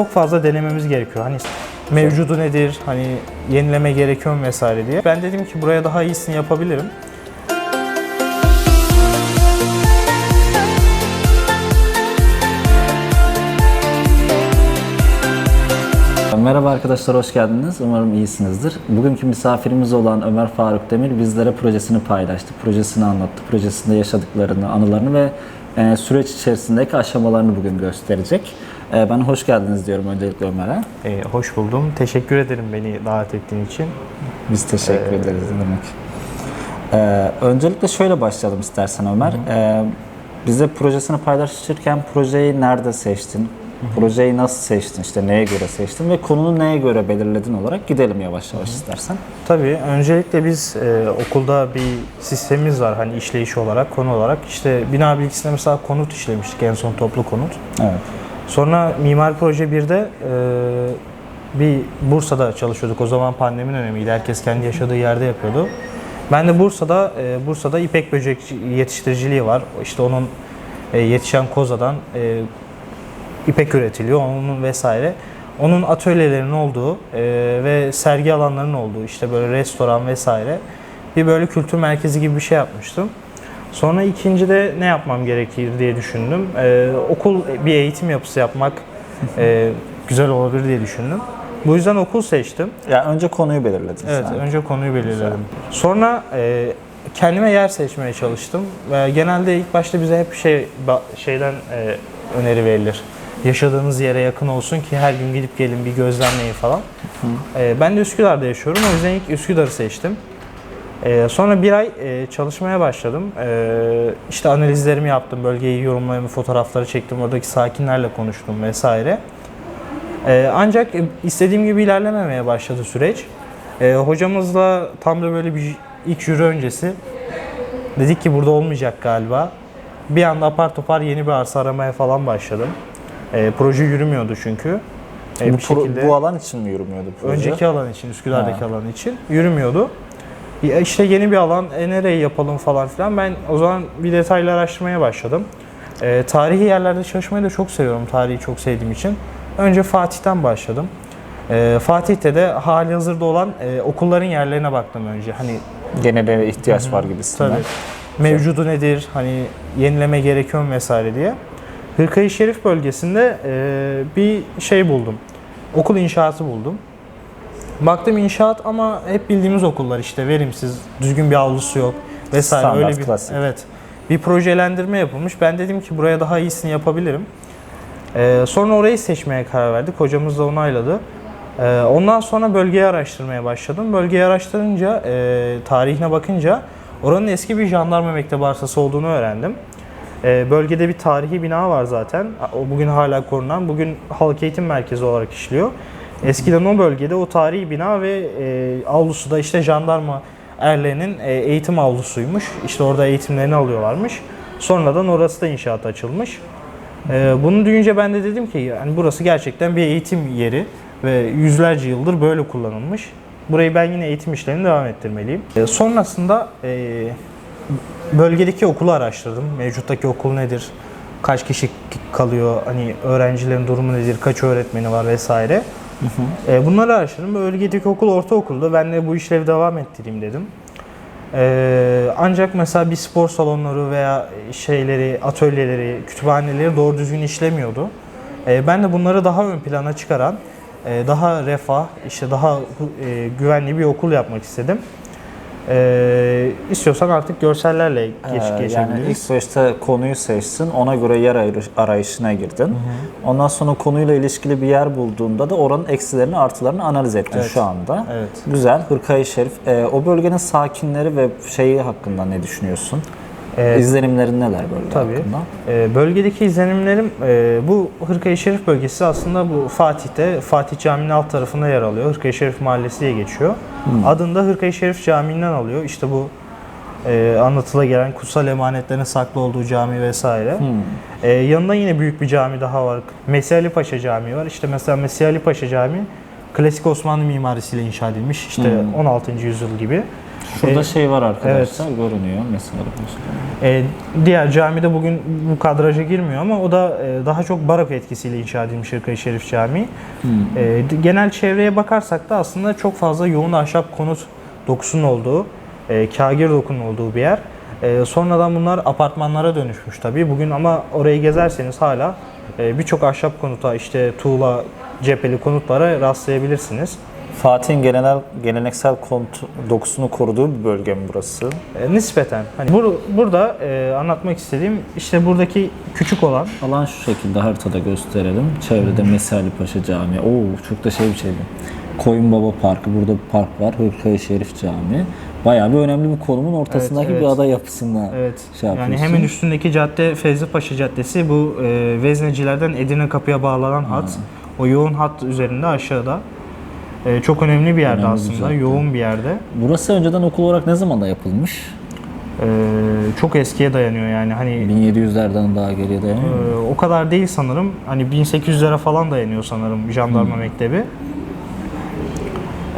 çok fazla denememiz gerekiyor. Hani mevcudu nedir, hani yenileme gerekiyor mu vesaire diye. Ben dedim ki buraya daha iyisini yapabilirim. Merhaba arkadaşlar, hoş geldiniz. Umarım iyisinizdir. Bugünkü misafirimiz olan Ömer Faruk Demir bizlere projesini paylaştı. Projesini anlattı. Projesinde yaşadıklarını, anılarını ve e, süreç içerisindeki aşamalarını bugün gösterecek. E, ben hoş geldiniz diyorum öncelikle Ömer'e. Ee, hoş buldum. Teşekkür ederim beni davet ettiğin için. Biz teşekkür ederiz ne demek. E, öncelikle şöyle başlayalım istersen Ömer. E, bize projesini paylaşırken projeyi nerede seçtin? Projeyi nasıl seçtin? İşte neye göre seçtin ve konunu neye göre belirledin olarak gidelim yavaş yavaş istersen. Tabii öncelikle biz e, okulda bir sistemimiz var hani işleyiş olarak, konu olarak. İşte bina bilgisinde mesela konut işlemiştik en son toplu konut. Evet. Sonra Mimar Proje 1'de e, bir Bursa'da çalışıyorduk. O zaman pandemi dönemiydi. Herkes kendi yaşadığı yerde yapıyordu. Ben de Bursa'da e, Bursa'da ipek böcek yetiştiriciliği var. İşte onun e, yetişen kozadan e, ipek üretiliyor. Onun vesaire. Onun atölyelerinin olduğu e, ve sergi alanlarının olduğu işte böyle restoran vesaire bir böyle kültür merkezi gibi bir şey yapmıştım. Sonra ikincide ne yapmam gerekir diye düşündüm. Ee, okul bir eğitim yapısı yapmak e, güzel olabilir diye düşündüm. Bu yüzden okul seçtim. Ya önce konuyu belirledin Evet, sen. önce konuyu belirledim. Sonra e, kendime yer seçmeye çalıştım. Ve genelde ilk başta bize hep şey şeyden e, öneri verilir. Yaşadığınız yere yakın olsun ki her gün gidip gelin bir gözlemleyin falan. E, ben de Üsküdar'da yaşıyorum. O yüzden ilk Üsküdar'ı seçtim. E, sonra bir ay e, çalışmaya başladım. E, işte analizlerimi yaptım, bölgeyi yorumlarımı, fotoğrafları çektim, oradaki sakinlerle konuştum vesaire. E, ancak istediğim gibi ilerlememeye başladı süreç. E, hocamızla tam da böyle bir ilk jüri öncesi dedik ki burada olmayacak galiba. Bir anda apar topar yeni bir arsa aramaya falan başladım. E, proje yürümüyordu çünkü. E, bu, şekilde- bu alan için mi yürümüyordu proje? Önceki alan için, Üsküdar'daki Ha. alan için yürümüyordu. Ya işte yeni bir alan, e nereyi yapalım falan filan. Ben o zaman bir detaylı araştırmaya başladım. E, tarihi yerlerde çalışmayı da çok seviyorum, tarihi çok sevdiğim için. Önce Fatih'ten başladım. E, Fatih'te de hali hazırda olan e, okulların yerlerine baktım önce. Hani Genele ihtiyaç var gibisinden. Tabii. Mevcudu nedir? Hani yenileme gerekiyor mu vesaire diye. Hırkayı Şerif bölgesinde e, bir şey buldum. Okul inşaatı buldum. Baktım inşaat ama hep bildiğimiz okullar işte verimsiz, düzgün bir avlusu yok vesaire Standart, öyle bir klasik. evet. Bir projelendirme yapılmış. Ben dedim ki buraya daha iyisini yapabilirim. E, sonra orayı seçmeye karar verdik. Hocamız da onayladı. E, ondan sonra bölgeyi araştırmaya başladım. Bölgeyi araştırınca, e, tarihine bakınca oranın eski bir jandarma mektebi arsası olduğunu öğrendim. E, bölgede bir tarihi bina var zaten. O bugün hala korunan. Bugün halk eğitim merkezi olarak işliyor. Eskiden o bölgede o tarihi bina ve e, avlusu da işte jandarma erlerinin e, eğitim avlusuymuş. İşte orada eğitimlerini alıyorlarmış. Sonradan orası da inşaat açılmış. Ee, bunu duyunca ben de dedim ki yani burası gerçekten bir eğitim yeri ve yüzlerce yıldır böyle kullanılmış. Burayı ben yine eğitim işlerini devam ettirmeliyim. Ee, sonrasında e, bölgedeki okulu araştırdım. Mevcuttaki okul nedir? Kaç kişi kalıyor? Hani öğrencilerin durumu nedir? Kaç öğretmeni var vesaire. Ee, bunları araştırdım. Bölgedeki okul ortaokuldu. Ben de bu işlevi devam ettireyim dedim. Ee, ancak mesela bir spor salonları veya şeyleri, atölyeleri, kütüphaneleri doğru düzgün işlemiyordu. Ee, ben de bunları daha ön plana çıkaran, e, daha refah, işte daha e, güvenli bir okul yapmak istedim. Ee, istiyorsan artık görsellerle geç, Ee, yani geçebiliriz. ilk süreçte konuyu seçtin, ona göre yer arayışına girdin. Ondan sonra konuyla ilişkili bir yer bulduğunda da oranın eksilerini artılarını analiz ettin Evet. şu anda. Evet. Güzel. Hırkayı Şerif. Ee, o bölgenin sakinleri ve şeyi hakkında ne düşünüyorsun? Ee, İzlenimlerin neler bölge Tabii. hakkında? Ee, bölgedeki izlenimlerim e, bu Hırkaya Şerif bölgesi aslında bu Fatih'te Fatih Camii'nin alt tarafında yer alıyor. Hırkaya Şerif Mahallesi diye geçiyor. Adını da Hırkaya Şerif Camii'nden alıyor. İşte bu e, anlatıla gelen kutsal emanetlerin saklı olduğu cami vesaire. E, yanında yine büyük bir cami daha var. Mesih Ali Paşa Camii var. İşte mesela Mesih Ali Paşa Camii klasik Osmanlı mimarisiyle inşa edilmiş. İşte 16. yüzyıl gibi. Şurada E, şey var arkadaşlar görünüyor mesela. E, diğer camide bugün bu kadraja girmiyor ama o da e, daha çok barok etkisiyle inşa edilmiş Hırkaya Şerif Camii. E, d- genel çevreye bakarsak da aslında çok fazla yoğun ahşap konut dokusunun olduğu, e, kagir dokunun olduğu bir yer. E, sonradan bunlar apartmanlara dönüşmüş tabii. Bugün ama orayı gezerseniz hala e, birçok ahşap konuta işte tuğla cepheli konutlara rastlayabilirsiniz. Fatih'in genel geleneksel kont dokusunu koruduğu bir bölge mi burası? E, nispeten. Hani bur- burada e, anlatmak istediğim işte buradaki küçük olan Alan şu şekilde haritada gösterelim. Çevrede Mesali Paşa Camii. Oo çok da şey bir şey bu. Koyun Baba Parkı. Burada bir park var. Hırkaya Şerif Camii. Bayağı bir önemli bir konumun ortasındaki Evet, bir evet. ada yapısında Evet. şey yani yapıyorsun. hemen üstündeki cadde Fevzi Paşa Caddesi bu e, Veznecilerden Edirne Kapı'ya bağlanan hat. O yoğun hat üzerinde aşağıda. E, çok önemli bir yerde Önemli bir aslında. cadde. yoğun bir yerde. Burası önceden okul olarak ne zamanda yapılmış? E, çok eskiye dayanıyor yani. Hani 1700'lerden daha geriye dayanıyor e, o kadar değil sanırım. Hani 1800'lere falan dayanıyor sanırım jandarma mektebi.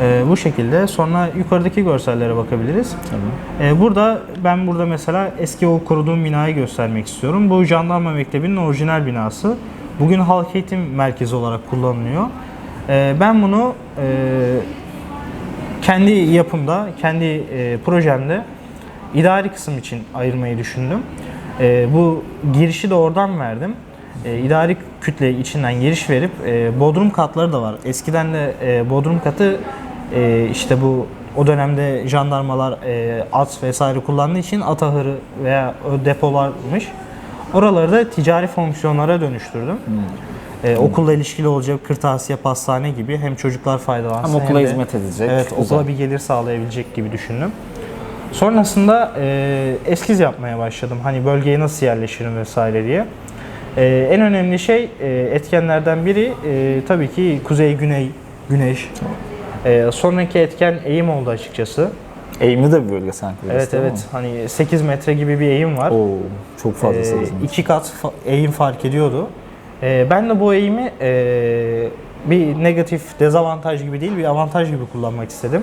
E, bu şekilde. Sonra yukarıdaki görsellere bakabiliriz. Tabii. Ee, burada ben burada mesela eski o koruduğum binayı göstermek istiyorum. Bu jandarma mektebinin orijinal binası. Bugün halk eğitim merkezi olarak kullanılıyor. Ee, ben bunu e, kendi yapımda, kendi e, projemde idari kısım için ayırmayı düşündüm. E, bu girişi de oradan verdim. E, idari kütle içinden giriş verip e, bodrum katları da var. Eskiden de e, bodrum katı e, işte bu o dönemde jandarmalar e, at vesaire kullandığı için at veya depolarmış. Oraları da ticari fonksiyonlara dönüştürdüm. E, okulla ilişkili olacak kırtasiye, pastane gibi hem çocuklar faydalansın Ama okula hem de- hizmet edecek. Evet, Güzel. okula bir gelir sağlayabilecek gibi düşündüm. Sonrasında e, eskiz yapmaya başladım. Hani bölgeye nasıl yerleşirim vesaire diye. E, en önemli şey e, etkenlerden biri e, tabii ki kuzey, güney, güneş. E, sonraki etken eğim oldu açıkçası. Eğimli de bir bölge sanki. Evet değil mi? evet hani 8 metre gibi bir eğim var. Oo, çok fazla Ee, sezim. iki kat fa- eğim fark ediyordu. Ee, ben de bu eğimi ee, bir negatif dezavantaj gibi değil bir avantaj gibi kullanmak istedim.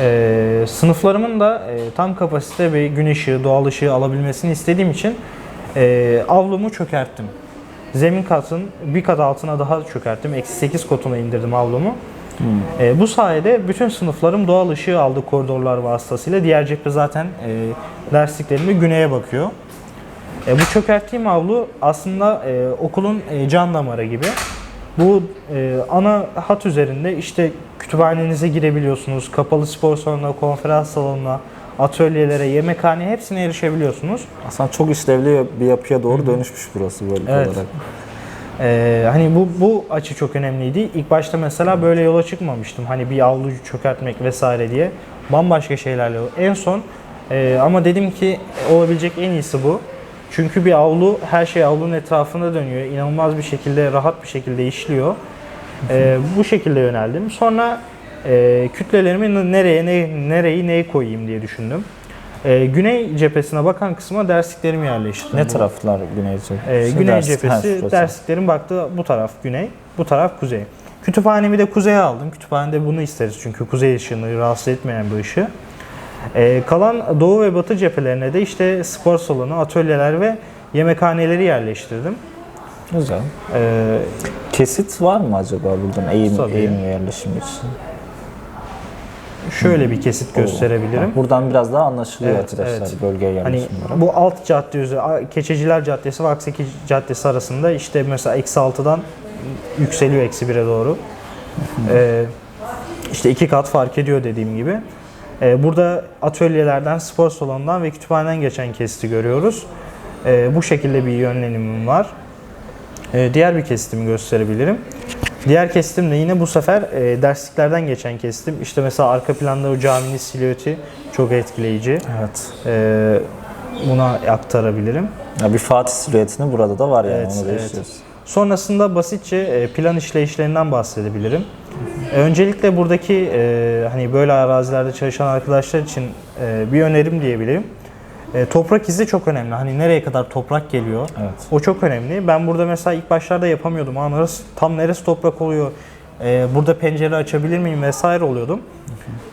Ee, sınıflarımın da ee, tam kapasite bir gün ışığı, doğal ışığı alabilmesini istediğim için ee, avlumu çökerttim. Zemin katın bir kat altına daha çökerttim. Eksi 8 kotuna indirdim avlumu. Ee, bu sayede bütün sınıflarım doğal ışığı aldı koridorlar vasıtasıyla. Diğer cephe zaten e, dersliklerimi güneye bakıyor. E, bu çökerttiğim avlu aslında e, okulun e, can damarı gibi. Bu e, ana hat üzerinde işte kütüphanenize girebiliyorsunuz, kapalı spor salonuna, konferans salonuna, atölyelere, yemekhaneye hepsine erişebiliyorsunuz. Aslında çok işlevli bir yapıya doğru dönüşmüş burası bölge Evet. olarak. Ee, hani bu bu açı çok önemliydi. İlk başta mesela böyle yola çıkmamıştım. Hani bir avluyu çökertmek vesaire diye. Bambaşka şeylerle. En son e, ama dedim ki olabilecek en iyisi bu. Çünkü bir avlu her şey avlunun etrafında dönüyor. İnanılmaz bir şekilde rahat bir şekilde işliyor. Ee, bu şekilde yöneldim. Sonra e, kütlelerimi nereye ne, nereyi neyi koyayım diye düşündüm. Ee, güney cephesine bakan kısma dersliklerimi yerleştirdim. Ne Bu- taraflar güney cephesi? ee, güney ders- ha, cephesi şurası. dersliklerin baktığı bu taraf güney, bu taraf kuzey. Kütüphanemi de kuzeye aldım. Kütüphanede bunu isteriz çünkü kuzey ışığını rahatsız etmeyen bir ışığı. Ee, kalan doğu ve batı cephelerine de işte spor salonu, atölyeler ve yemekhaneleri yerleştirdim. Güzel. Ee, Kesit var mı acaba buradan eğim, Tabii. eğim yerleşimi için? şöyle bir kesit gösterebilirim. Bak, Buradan biraz daha anlaşılıyor Evet, arkadaşlar evet. bölgeye Hani yerleşim olarak. bu alt cadde üzeri, Keçeciler Caddesi ve Akseki Caddesi arasında işte mesela eksi 6'dan yükseliyor eksi 1'e doğru. Ee, işte iki kat fark ediyor dediğim gibi. Ee, burada atölyelerden, spor salonundan ve kütüphaneden geçen kesiti görüyoruz. Ee, bu şekilde bir yönlenimim var. Ee, diğer bir kesitimi gösterebilirim. Diğer kesitim de yine bu sefer e, dersliklerden geçen kesitim. İşte mesela arka planda o caminin silüeti çok etkileyici. Evet. Buna aktarabilirim. Ya bir Fatih silüetini burada da var yani Evet, evet. Sonrasında basitçe e, plan işleyişlerinden bahsedebilirim. E, Öncelikle buradaki e, hani böyle arazilerde çalışan arkadaşlar için e, bir önerim diyebilirim. E, Toprak izi çok önemli. Hani nereye kadar toprak geliyor? Evet. O çok önemli. Ben burada mesela ilk başlarda yapamıyordum. Aa, neresi, tam neresi toprak oluyor? E, burada pencere açabilir miyim vesaire oluyordum.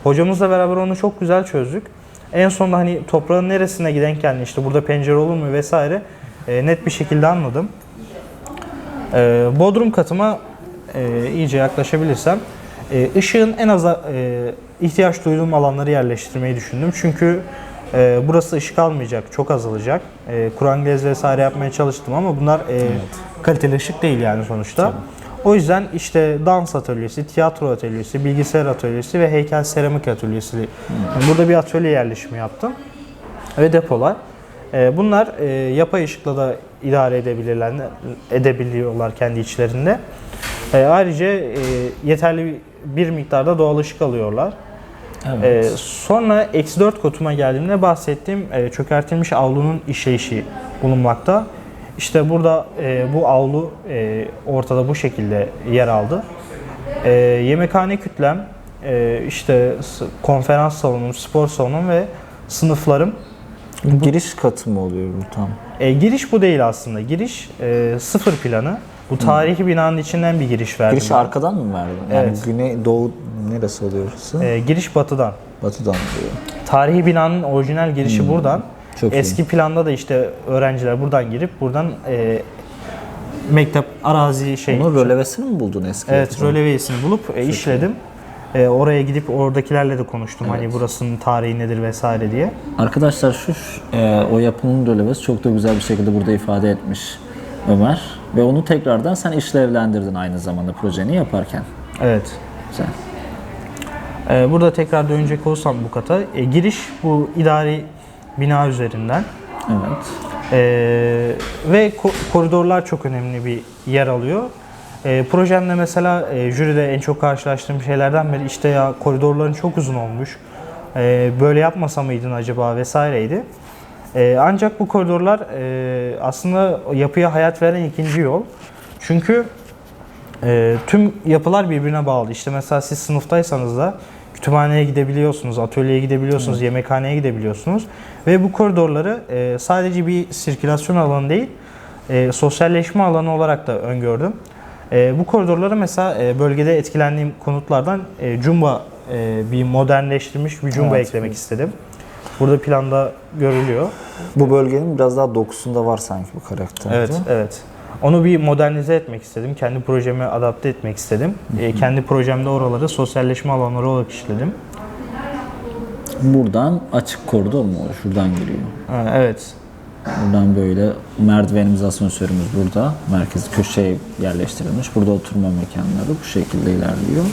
Hocamızla beraber onu çok güzel çözdük. En sonunda hani toprağın neresine giden geldi işte burada pencere olur mu vesaire e, net bir şekilde anladım. E, bodrum katıma e, iyice yaklaşabilirsem e, ışığın en az e, ihtiyaç duyduğum alanları yerleştirmeyi düşündüm. Çünkü e, burası ışık almayacak, çok azalacak. E, Kur'an gez vesaire yapmaya çalıştım ama bunlar e, kaliteli ışık değil yani sonuçta. O yüzden işte dans atölyesi, tiyatro atölyesi, bilgisayar atölyesi ve heykel seramik atölyesi. Yani burada bir atölye yerleşimi yaptım ve depolar. Ee, Bunlar e, yapay ışıkla da idare edebilirler, edebiliyorlar kendi içlerinde. Ee, Ayrıca e, yeterli bir- miktarda doğal ışık alıyorlar. Ee, sonra eksi 4 kotuma geldiğimde bahsettiğim e, çökertilmiş avlunun işleyişi bulunmakta. İşte burada e, bu avlu e, ortada bu şekilde yer aldı. E, yemekhane kütlem, e, işte konferans salonum, spor salonum ve sınıflarım. Giriş katı mı oluyor bu tam? E, giriş bu değil aslında. Giriş e, sıfır planı. Bu tarihi binanın içinden bir giriş verdim. Girişi ben. arkadan mı verdin? Yani Evet. güney, doğu neresi oluyor orası? E, giriş batıdan. Batıdan oluyor. Tarihi binanın orijinal girişi buradan. Çok iyi. Eski planda da işte öğrenciler buradan girip buradan e, mektep arazi şey Onun rölevesini mi buldun eski? evet yapıdan? rölevesini bulup e, işledim. E, oraya gidip oradakilerle de konuştum hani burasının tarihi nedir vesaire diye. Arkadaşlar şu e, o yapının rölevesi çok da güzel bir şekilde burada ifade etmiş Ömer. Ve onu tekrardan sen işlevlendirdin aynı zamanda projeni yaparken. Evet. Güzel. E, burada tekrar dönecek olsam bu kata e, giriş bu idari bina üzerinden. Evet. Ee, ve ko- koridorlar çok önemli bir yer alıyor. Ee, projemde mesela e, jüride en çok karşılaştığım şeylerden biri işte ya koridorların çok uzun olmuş. Ee, böyle yapmasa mıydın acaba vesaireydi. Ee, ancak bu koridorlar e, aslında yapıya hayat veren ikinci yol. Çünkü e, tüm yapılar birbirine bağlı. İşte mesela siz sınıftaysanız da kütüphaneye gidebiliyorsunuz, atölyeye gidebiliyorsunuz, yemekhaneye gidebiliyorsunuz. Ve bu koridorları e, sadece bir sirkülasyon alanı değil, e, sosyalleşme alanı olarak da öngördüm. E, bu koridorlara mesela e, bölgede etkilendiğim konutlardan e, Jumba e, bir modernleştirilmiş bir Jumba Evet. eklemek istedim. Burada planda görülüyor. Bu bölgenin biraz daha dokusunda var sanki bu karakter. Evet, evet. Onu bir modernize etmek istedim. Kendi projeme adapte etmek istedim. E, kendi projemde oraları sosyalleşme alanları olarak işledim. Buradan açık koridor mu? Şuradan giriyor. Ha, evet. Buradan böyle merdivenimiz, asansörümüz burada. Merkezi köşeye yerleştirilmiş. Burada oturma mekanları bu şekilde ilerliyor.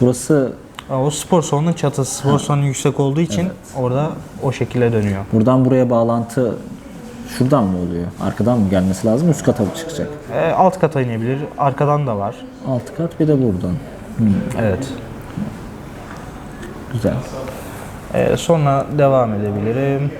Burası O spor salonunun çatısı. Spor salonu yüksek olduğu için orada o şekilde dönüyor. buradan buraya bağlantı şuradan mı oluyor? Arkadan mı gelmesi lazım? Üst kata mı çıkacak? E, alt kata inebilir. Arkadan da var. Alt kat bir de buradan. Evet. Güzel. E, sonra devam edebilirim.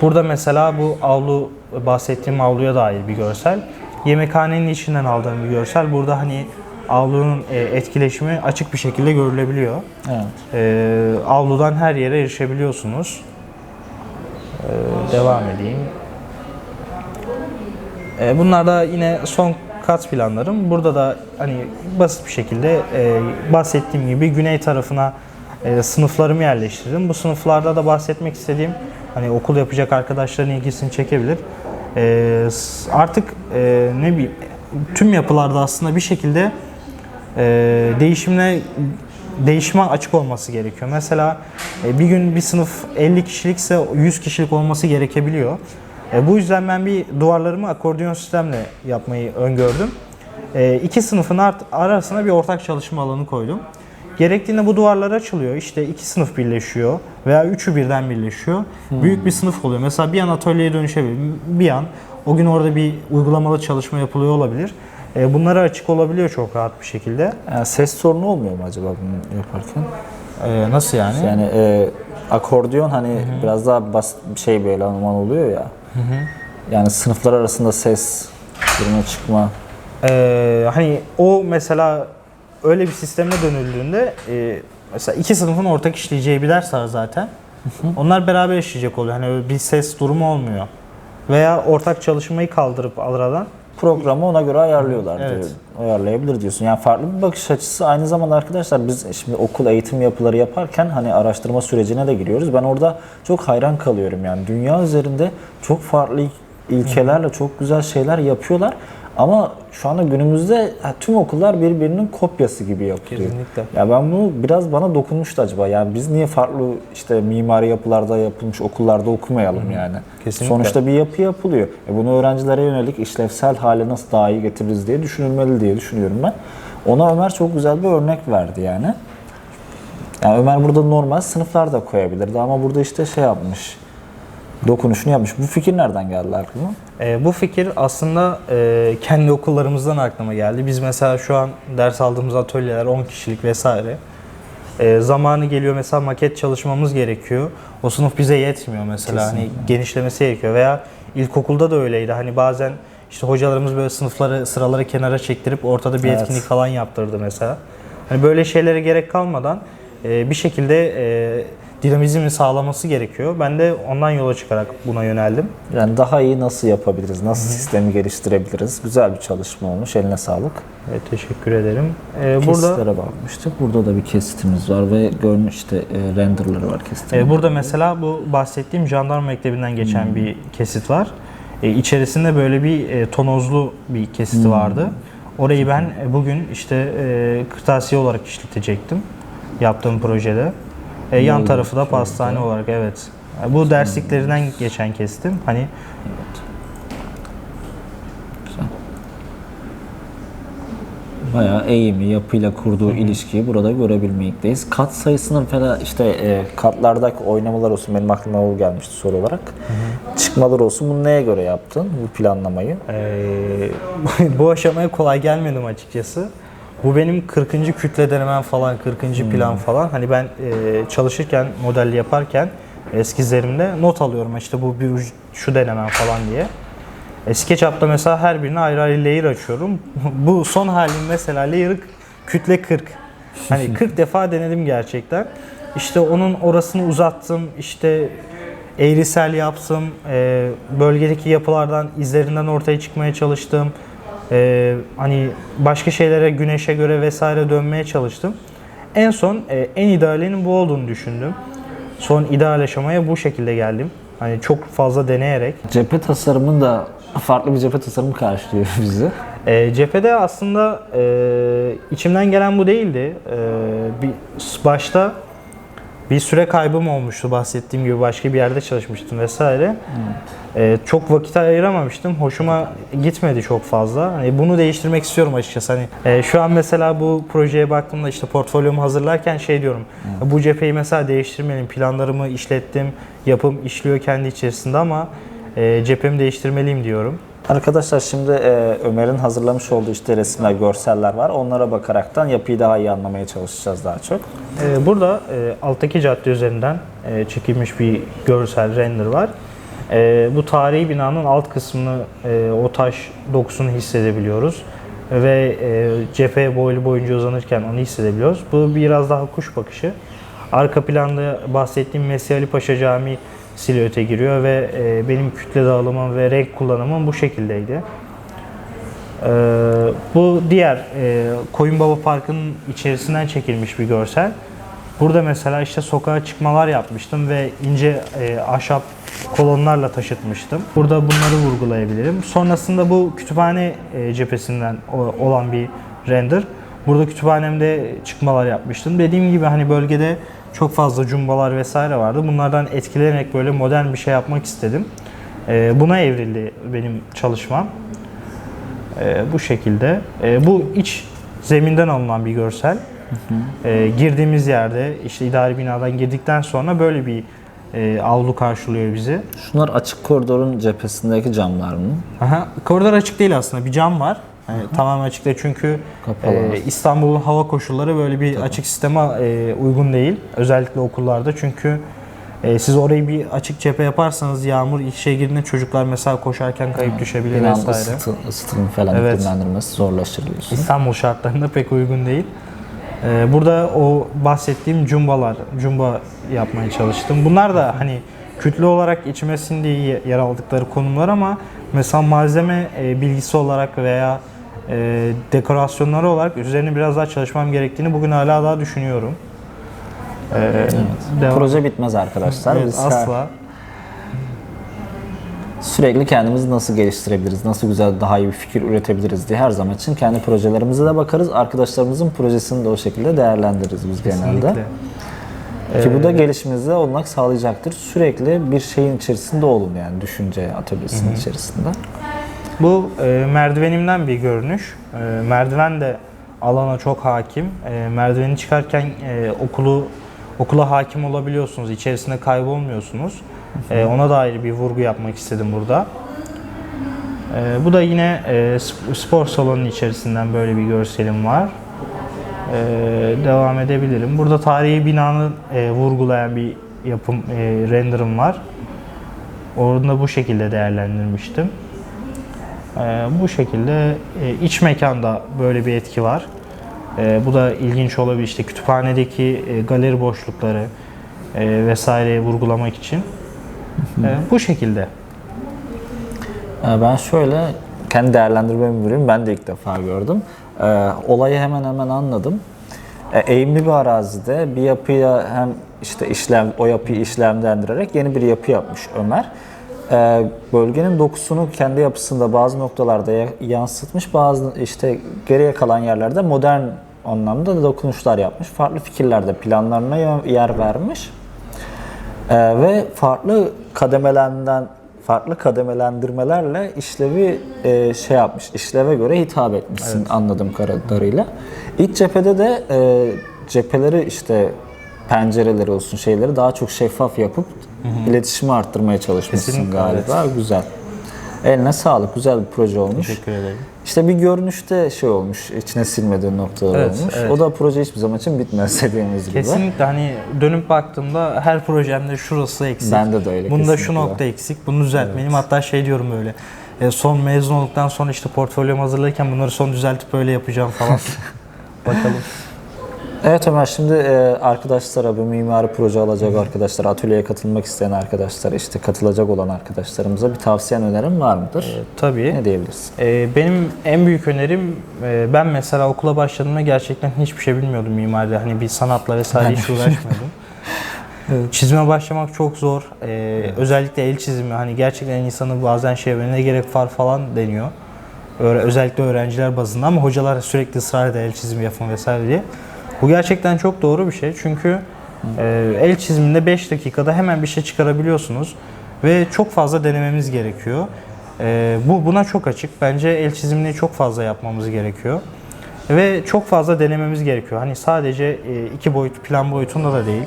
Burada mesela bu avlu bahsettiğim avluya dair bir görsel. Yemekhanenin içinden aldığım bir görsel. Burada hani avlunun e, etkileşimi açık bir şekilde görülebiliyor. Evet. Ee, avludan her yere erişebiliyorsunuz. Ee, devam edeyim. Ee, bunlar da yine son kat planlarım. Burada da hani basit bir şekilde e, bahsettiğim gibi güney tarafına e, sınıflarımı yerleştirdim. Bu sınıflarda da bahsetmek istediğim hani okul yapacak arkadaşların ilgisini çekebilir. S- artık e, ne bileyim tüm yapılarda aslında bir şekilde e, değişimle değişime açık olması gerekiyor. Mesela e, bir gün bir sınıf 50 kişilikse 100 kişilik olması gerekebiliyor. E, bu yüzden ben bir duvarlarımı akordeon sistemle yapmayı öngördüm. E, iki sınıfın arasına bir ortak çalışma alanı koydum. Gerektiğinde bu duvarlar açılıyor. İşte iki sınıf birleşiyor veya üçü birden birleşiyor. Büyük bir sınıf oluyor. Mesela bir an atölyeye dönüşebilir. Bir an o gün orada bir uygulamalı çalışma yapılıyor olabilir. E, bunlara açık olabiliyor çok rahat bir şekilde. Yani ses sorunu olmuyor mu acaba bunu yaparken? E, nasıl yani? Yani e, akordeon hani biraz daha basit bir şey böyle anormal oluyor ya. Yani sınıflar arasında ses girme çıkma. Ee, hani o mesela öyle bir sisteme dönüldüğünde e, mesela iki sınıfın ortak işleyeceği bir ders var zaten. Onlar beraber işleyecek oluyor. Hani bir ses durumu olmuyor. Veya ortak çalışmayı kaldırıp aradan programı ona göre ayarlıyorlar Evet. diyor. Ayarlayabilir diyorsun. Yani farklı bir bakış açısı. Aynı zamanda arkadaşlar biz şimdi okul eğitim yapıları yaparken hani araştırma sürecine de giriyoruz. Ben orada çok hayran kalıyorum yani. Dünya üzerinde çok farklı ilkelerle çok güzel şeyler yapıyorlar. Ama şu anda günümüzde tüm okullar birbirinin kopyası gibi yapıyor. Kesinlikle. Ya ben bunu biraz bana dokunmuştu acaba. Yani biz niye farklı işte mimari yapılarda yapılmış okullarda okumayalım yani? Kesinlikle. Sonuçta bir yapı yapılıyor. E bunu öğrencilere yönelik işlevsel hale nasıl daha iyi getiririz diye düşünülmeli diye düşünüyorum ben. Ona Ömer çok güzel bir örnek verdi yani. Yani Ömer burada normal sınıflar da koyabilirdi ama burada işte şey yapmış. Dokunuşunu yapmış. Bu fikir nereden geldi aklına? E, bu fikir aslında e, kendi okullarımızdan aklıma geldi. Biz mesela şu an ders aldığımız atölyeler 10 kişilik vesaire. E, zamanı geliyor mesela maket çalışmamız gerekiyor. O sınıf bize yetmiyor mesela. Hani genişlemesi gerekiyor veya ilkokulda da öyleydi. Hani bazen işte hocalarımız böyle sınıfları sıraları kenara çektirip ortada bir Evet. etkinlik falan yaptırdı mesela. Hani böyle şeylere gerek kalmadan e, bir şekilde e, dinamizmi sağlaması gerekiyor. Ben de ondan yola çıkarak buna yöneldim. Yani daha iyi nasıl yapabiliriz? Nasıl sistemi geliştirebiliriz? Güzel bir çalışma olmuş. Eline sağlık. Evet, teşekkür ederim. Ee, burada Kesitlere bakmıştık. Burada da bir kesitimiz var ve görmüş işte e, renderları var kesitin. e, burada mesela bu bahsettiğim jandarma mektebinden geçen bir kesit var. E, içerisinde böyle bir e, tonozlu bir kesiti vardı. Orayı ben bugün işte e, kırtasiye olarak işletecektim yaptığım projede. E, yan oldu? tarafı da pastane olarak evet. E, Bu dersliklerinden geçen kestim. Hani Güzel. Bayağı eğimi, yapıyla kurduğu ilişkiyi burada görebilmekteyiz. Kat sayısının falan işte e, katlardaki oynamalar olsun benim aklıma o gelmişti soru olarak. Çıkmalar olsun bunu neye göre yaptın bu planlamayı? Ee, bu aşamaya kolay gelmedim açıkçası. Bu benim 40. kütle denemem falan, 40. plan falan. Hani ben e, çalışırken, modelli yaparken eskizlerimde not alıyorum işte bu bir şu denemem falan diye. E, SketchUp'ta mesela her birine ayrı ayrı layer açıyorum. bu son halim mesela layer'ı kütle 40. Hani 40 defa denedim gerçekten. İşte onun orasını uzattım. işte eğrisel yaptım. E, bölgedeki yapılardan, izlerinden ortaya çıkmaya çalıştım. E, hani başka şeylere, güneşe göre vesaire dönmeye çalıştım. En son e, en idealinin bu olduğunu düşündüm. Son ideal aşamaya bu şekilde geldim. Hani çok fazla deneyerek. Cephe tasarımı da farklı bir cephe tasarımı karşılıyor bizi. E, cephede aslında e, içimden gelen bu değildi. E, bir başta bir süre kaybım olmuştu bahsettiğim gibi başka bir yerde çalışmıştım vesaire. E, çok vakit ayıramamıştım. Hoşuma gitmedi çok fazla. Hani bunu değiştirmek istiyorum açıkçası. Hani e, şu an mesela bu projeye baktığımda işte portfolyomu hazırlarken şey diyorum. Bu cepheyi mesela değiştirmeliyim. Planlarımı işlettim. Yapım işliyor kendi içerisinde ama e, cephemi değiştirmeliyim diyorum. Arkadaşlar şimdi e, Ömer'in hazırlamış olduğu işte resimler, görseller var. Onlara bakaraktan yapıyı daha iyi anlamaya çalışacağız daha çok. Ee, Burada e, alttaki cadde üzerinden e, çekilmiş bir görsel render var. E, bu tarihi binanın alt kısmını, e, o taş dokusunu hissedebiliyoruz. Ve e, cephe boylu boyunca uzanırken onu hissedebiliyoruz. Bu biraz daha kuş bakışı. Arka planda bahsettiğim Mesih Ali Paşa Camii silüete giriyor ve e, benim kütle dağılımım ve renk kullanımım bu şekildeydi. Ee, bu diğer e, Koyunbaba Parkı'nın içerisinden çekilmiş bir görsel. Burada mesela işte sokağa çıkmalar yapmıştım ve ince e, ahşap kolonlarla taşıtmıştım. Burada bunları vurgulayabilirim. Sonrasında bu kütüphane e, cephesinden olan bir render. Burada kütüphanemde çıkmalar yapmıştım. Dediğim gibi hani bölgede çok fazla cumbalar vesaire vardı. Bunlardan etkilenerek böyle modern bir şey yapmak istedim. E, buna evrildi benim çalışmam. Ee, bu şekilde. Bu iç zeminden alınan bir görsel. Ee, girdiğimiz yerde işte idari binadan girdikten sonra böyle bir e, avlu karşılıyor bizi. Şunlar açık koridorun cephesindeki camlar mı? Aha, koridor açık değil aslında bir cam var. Yani tamamen açık değil çünkü Kapalı. e, İstanbul'un hava koşulları böyle bir açık sisteme e, uygun değil. Özellikle okullarda çünkü e, siz orayı bir açık cephe yaparsanız yağmur işe girdiğinde çocuklar mesela koşarken kayıp düşebilir Binanın vesaire. ısıtı, ısıtımı falan Evet. diyorsun. İstanbul şartlarında pek uygun değil. Ee, burada o bahsettiğim cumbalar, cumba yapmaya çalıştım. Bunlar da hani kütle olarak içime sindiği yer aldıkları konumlar ama Mesela malzeme e, bilgisi olarak veya e, dekorasyonları olarak üzerine biraz daha çalışmam gerektiğini bugün hala daha düşünüyorum. E, devam- Proje bitmez arkadaşlar. Evet, asla. Sürekli kendimizi nasıl geliştirebiliriz, nasıl güzel daha iyi bir fikir üretebiliriz diye her zaman için kendi projelerimize de bakarız. Arkadaşlarımızın projesini de o şekilde değerlendiririz biz genelde. Kesinlikle. Ki bu da gelişiminize olanak sağlayacaktır. Sürekli bir şeyin içerisinde olun yani düşünce atölyesinin içerisinde. Bu e, merdivenimden bir görünüş. E, merdiven de alana çok hakim. E, merdiveni çıkarken e, okulu okula hakim olabiliyorsunuz. İçerisinde kaybolmuyorsunuz. E, ona dair bir vurgu yapmak istedim burada. E, bu da yine e, sp- spor salonunun içerisinden böyle bir görselim var. E, devam edebilirim. Burada tarihi binanı e, vurgulayan bir yapım e, renderım var. Orada bu şekilde değerlendirmiştim. Ee, bu şekilde e, iç mekanda böyle bir etki var. Ee, bu da ilginç olabilir işte kütüphanedeki e, galeri boşlukları e, vesaireyi vurgulamak için. Ee, bu şekilde. Ee, Ben şöyle kendi değerlendirmemi vereyim. Ben de ilk defa gördüm. Ee, olayı hemen hemen anladım. Ee, eğimli bir arazide bir yapıya hem işte işlem o yapıyı işlemlendirerek yeni bir yapı yapmış Ömer. Ee, bölgenin dokusunu kendi yapısında bazı noktalarda ya- yansıtmış, bazı işte geriye kalan yerlerde modern anlamda da dokunuşlar yapmış. Farklı fikirlerde planlarına yer vermiş. Ee, ve farklı kademelenden farklı kademelendirmelerle işlevi e, şey yapmış, işleve göre hitap etmişsin anladığım kadarıyla. İç cephede de e, cepheleri işte pencereleri olsun şeyleri daha çok şeffaf yapıp iletişimi arttırmaya çalışmışsın Kesinlikle, galiba. Güzel. Eline sağlık. Güzel bir proje olmuş. Teşekkür ederim. İşte bir görünüşte şey olmuş, içine silmediğin noktalar Evet, olmuş. evet. O da proje hiçbir zaman için bitmez dediğimiz gibi. Kesinlikle hani dönüp baktığımda her projemde şurası eksik. Bende de öyle, Bunda şu nokta eksik. Bunu düzeltmeliyim. Hatta şey diyorum böyle. e, son mezun olduktan sonra işte portfolyomu hazırlarken bunları son düzeltip böyle yapacağım falan. Bakalım. Evet Ömer şimdi e, arkadaşlara, bu mimari proje alacak arkadaşlar, atölyeye katılmak isteyen arkadaşlar, işte katılacak olan arkadaşlarımıza bir tavsiyen önerin var mıdır? Tabii. Ne diyebilirsin? Ee, benim en büyük önerim e, ben mesela okula başladığımda gerçekten hiçbir şey bilmiyordum mimaride. Hani bir sanatla vesaire hiç uğraşmıyordum. Çizime başlamak çok zor. Ee, Özellikle el çizimi hani gerçekten insanı bazen şey ne gerek var falan deniyor. Öyle, özellikle öğrenciler bazında ama hocalar sürekli ısrar eder el çizimi yapın vesaire diye. Bu gerçekten çok doğru bir şey çünkü e, el çiziminde 5 dakikada hemen bir şey çıkarabiliyorsunuz ve çok fazla denememiz gerekiyor. E, bu buna çok açık. Bence el çizimini çok fazla yapmamız gerekiyor. Ve çok fazla denememiz gerekiyor. Hani sadece e, iki boyut, plan boyutunda da değil,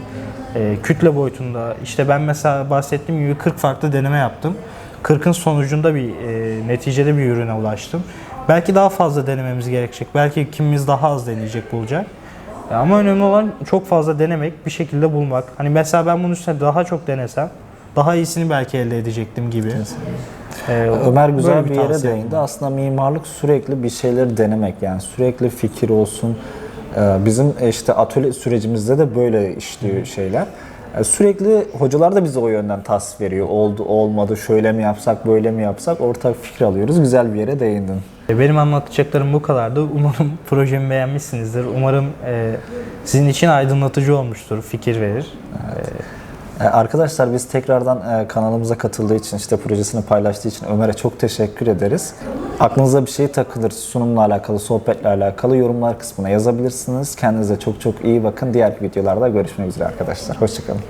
e, kütle boyutunda. İşte ben mesela bahsettiğim gibi 40 farklı deneme yaptım. 40'ın sonucunda bir e, neticede bir ürüne ulaştım. Belki daha fazla denememiz gerekecek. Belki kimimiz daha az deneyecek bulacak. E, Ama önemli olan çok fazla denemek, bir şekilde bulmak. Hani mesela ben bunun üstüne daha çok denesem daha iyisini belki elde edecektim gibi. E, Ömer güzel böyle bir yere değindi. Aslında mimarlık sürekli bir şeyleri denemek yani sürekli fikir olsun. Ee, Bizim işte atölye sürecimizde de böyle işliyor şeyler. Yani Sürekli hocalar da bize o yönden tasvir veriyor. Oldu, olmadı, şöyle mi yapsak, böyle mi yapsak ortak fikir alıyoruz. Güzel bir yere değindin. E, Benim anlatacaklarım bu kadardı. Umarım projemi beğenmişsinizdir. Umarım e, sizin için aydınlatıcı olmuştur, fikir verir. Ee, Arkadaşlar biz tekrardan e, kanalımıza katıldığı için, işte projesini paylaştığı için Ömer'e çok teşekkür ederiz. Aklınıza bir şey takılır, sunumla alakalı, sohbetle alakalı yorumlar kısmına yazabilirsiniz. Kendinize çok çok iyi bakın. Diğer videolarda görüşmek üzere arkadaşlar. Hoşçakalın.